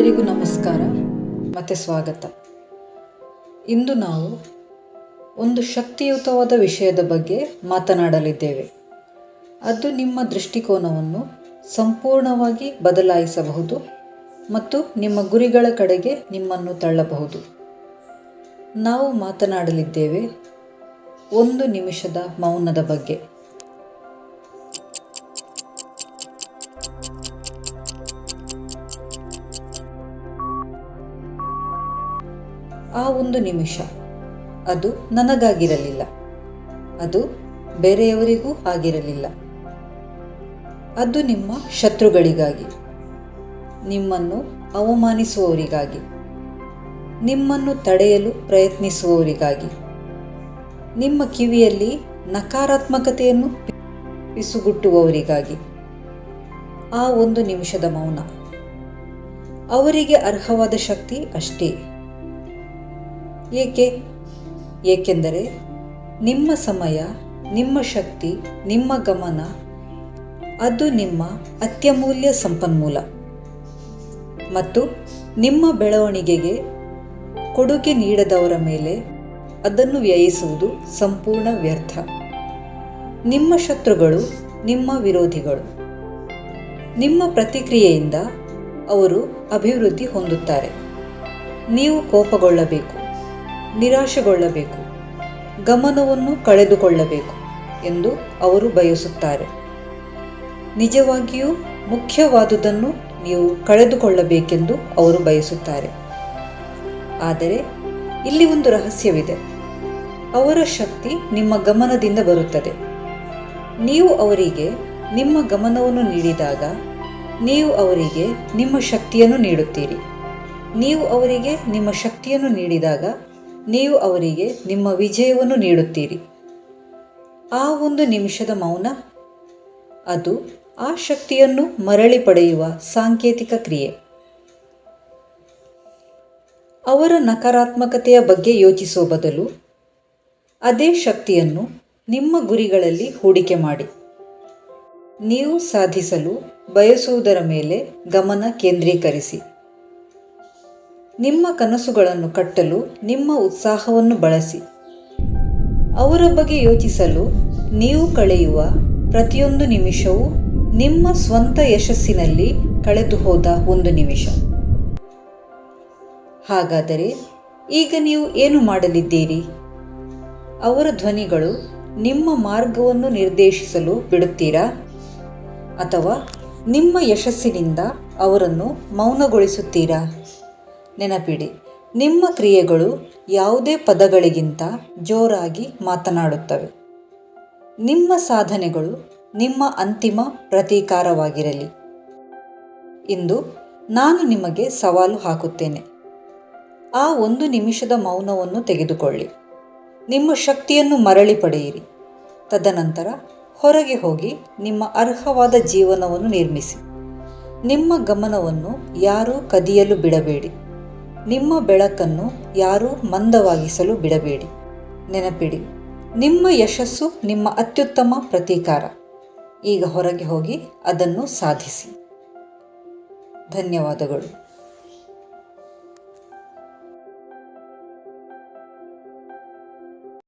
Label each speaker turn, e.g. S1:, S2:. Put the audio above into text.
S1: ಎಲ್ಲರಿಗೂ ನಮಸ್ಕಾರ, ಮತ್ತೆ ಸ್ವಾಗತ. ಇಂದು ನಾವು ಒಂದು ಶಕ್ತಿಯುತವಾದ ವಿಷಯದ ಬಗ್ಗೆ ಮಾತನಾಡಲಿದ್ದೇವೆ. ಅದು ನಿಮ್ಮ ದೃಷ್ಟಿಕೋನವನ್ನು ಸಂಪೂರ್ಣವಾಗಿ ಬದಲಾಯಿಸಬಹುದು ಮತ್ತು ನಿಮ್ಮ ಗುರಿಗಳ ಕಡೆಗೆ ನಿಮ್ಮನ್ನು ತಳ್ಳಬಹುದು. ನಾವು ಮಾತನಾಡಲಿದ್ದೇವೆ ಒಂದು ನಿಮಿಷದ ಮೌನದ ಬಗ್ಗೆ. ಆ ಒಂದು ನಿಮಿಷ. ಅದು ನನಗಾಗಿರಲಿಲ್ಲ. ಅದು ಬೇರೆಯವರಿಗೂ ಆಗಿರಲಿಲ್ಲ. ಅದು ನಿಮ್ಮ ಶತ್ರುಗಳಿಗಾಗಿ. ನಿಮ್ಮನ್ನು ಅವಮಾನಿಸುವವರಿಗಾಗಿ. ನಿಮ್ಮನ್ನು ತಡೆಯಲು ಪ್ರಯತ್ನಿಸುವವರಿಗಾಗಿ. ನಿಮ್ಮ ಕಿವಿಯಲ್ಲಿ ನಕಾರಾತ್ಮಕತೆಯನ್ನು ಪಿಸುಗುಟ್ಟುವವರಿಗಾಗಿ. ಆ ಒಂದು ನಿಮಿಷದ ಮೌನ. ಅವರಿಗೆ ಅರ್ಹವಾದ ಶಕ್ತಿ ಅಷ್ಟೇ. ಏಕೆ? ಏಕೆಂದರೆ ನಿಮ್ಮ ಸಮಯ, ನಿಮ್ಮ ಶಕ್ತಿ, ನಿಮ್ಮ ಗಮನ, ಅದು ನಿಮ್ಮ ಅತ್ಯಮೂಲ್ಯ ಸಂಪನ್ಮೂಲ. ಮತ್ತು ನಿಮ್ಮ ಬೆಳವಣಿಗೆಗೆ ಕೊಡುಗೆ ನೀಡದವರ ಮೇಲೆ ಅದನ್ನು ವ್ಯಯಿಸುವುದು ಸಂಪೂರ್ಣ ವ್ಯರ್ಥ. ನಿಮ್ಮ ಶತ್ರುಗಳು, ನಿಮ್ಮ ವಿರೋಧಿಗಳು. ನಿಮ್ಮ ಪ್ರತಿಕ್ರಿಯೆಯಿಂದ ಅವರು ಅಭಿವೃದ್ಧಿ ಹೊಂದುತ್ತಾರೆ. ನೀವು ಕೋಪಗೊಳ್ಳಬೇಕು. ನಿರಾಶೆಗೊಳ್ಳಬೇಕು, ಗಮನವನ್ನು ಕಳೆದುಕೊಳ್ಳಬೇಕು ಎಂದು ಅವರು ಬಯಸುತ್ತಾರೆ. ನಿಜವಾಗಿಯೂ ಮುಖ್ಯವಾದುದನ್ನು ನೀವು ಕಳೆದುಕೊಳ್ಳಬೇಕೆಂದು ಅವರು ಬಯಸುತ್ತಾರೆ. ಆದರೆ ಇಲ್ಲಿ ಒಂದು ರಹಸ್ಯವಿದೆ. ಅವರ ಶಕ್ತಿ ನಿಮ್ಮ ಗಮನದಿಂದ ಬರುತ್ತದೆ. ನೀವು ಅವರಿಗೆ ನಿಮ್ಮ ಗಮನವನ್ನು ನೀಡಿದಾಗ ನೀವು ಅವರಿಗೆ ನಿಮ್ಮ ಶಕ್ತಿಯನ್ನು ನೀಡುತ್ತೀರಿ. ನೀವು ಅವರಿಗೆ ನಿಮ್ಮ ಶಕ್ತಿಯನ್ನು ನೀಡಿದಾಗ ನೀವು ಅವರಿಗೆ ನಿಮ್ಮ ವಿಜಯವನ್ನು ನೀಡುತ್ತೀರಿ. ಆ ಒಂದು ನಿಮಿಷದ ಮೌನ, ಅದು ಆ ಶಕ್ತಿಯನ್ನು ಮರಳಿ ಪಡೆಯುವ ಸಾಂಕೇತಿಕ ಕ್ರಿಯೆ. ಅವರ ನಕಾರಾತ್ಮಕತೆಯ ಬಗ್ಗೆ ಯೋಚಿಸುವ ಬದಲು ಅದೇ ಶಕ್ತಿಯನ್ನು ನಿಮ್ಮ ಗುರಿಗಳಲ್ಲಿ ಹೂಡಿಕೆ ಮಾಡಿ. ನೀವು ಸಾಧಿಸಲು ಬಯಸುವುದರ ಮೇಲೆ ಗಮನ ಕೇಂದ್ರೀಕರಿಸಿ. ನಿಮ್ಮ ಕನಸುಗಳನ್ನು ಕಟ್ಟಲು, ನಿಮ್ಮ ಉತ್ಸಾಹವನ್ನು ಬಳಸಿ. ಅವರ ಬಗ್ಗೆ ಯೋಚಿಸಲು ನೀವು ಕಳೆಯುವ ಪ್ರತಿಯೊಂದು ನಿಮಿಷವೂ ನಿಮ್ಮ ಸ್ವಂತ ಯಶಸ್ಸಿನಲ್ಲಿ ಕಳೆದು ಹೋದ ಒಂದು ನಿಮಿಷ. ಹಾಗಾದರೆ ಈಗ ನೀವು ಏನು ಮಾಡಲಿದ್ದೀರಿ? ಅವರ ಧ್ವನಿಗಳು ನಿಮ್ಮ ಮಾರ್ಗವನ್ನು ನಿರ್ದೇಶಿಸಲು ಬಿಡುತ್ತೀರಾ? ಅಥವಾ ನಿಮ್ಮ ಯಶಸ್ಸಿನಿಂದ ಅವರನ್ನು ಮೌನಗೊಳಿಸುತ್ತೀರಾ? ನೆನಪಿಡಿ, ನಿಮ್ಮ ಕ್ರಿಯೆಗಳು ಯಾವುದೇ ಪದಗಳಿಗಿಂತ ಜೋರಾಗಿ ಮಾತನಾಡುತ್ತವೆ. ನಿಮ್ಮ ಸಾಧನೆಗಳು ನಿಮ್ಮ ಅಂತಿಮ ಪ್ರತೀಕಾರವಾಗಿರಲಿ. ಇಂದು ನಾನು ನಿಮಗೆ ಸವಾಲು ಹಾಕುತ್ತೇನೆ. ಆ ಒಂದು ನಿಮಿಷದ ಮೌನವನ್ನು ತೆಗೆದುಕೊಳ್ಳಿ. ನಿಮ್ಮ ಶಕ್ತಿಯನ್ನು ಮರಳಿ ಪಡೆಯಿರಿ. ತದನಂತರ ಹೊರಗೆ ಹೋಗಿ ನಿಮ್ಮ ಅರ್ಹವಾದ ಜೀವನವನ್ನು ನಿರ್ಮಿಸಿ. ನಿಮ್ಮ ಗಮನವನ್ನು ಯಾರೂ ಕದಿಯಲು ಬಿಡಬೇಡಿ. ನಿಮ್ಮ ಬೆಳಕನ್ನು ಯಾರೂ ಮಂದವಾಗಿಸಲು ಬಿಡಬೇಡಿ. ನೆನಪಿಡಿ, ನಿಮ್ಮ ಯಶಸ್ಸು ನಿಮ್ಮ ಅತ್ಯುತ್ತಮ ಪ್ರತೀಕಾರ. ಈಗ ಹೊರಗೆ ಹೋಗಿ ಅದನ್ನು ಸಾಧಿಸಿ. ಧನ್ಯವಾದಗಳು.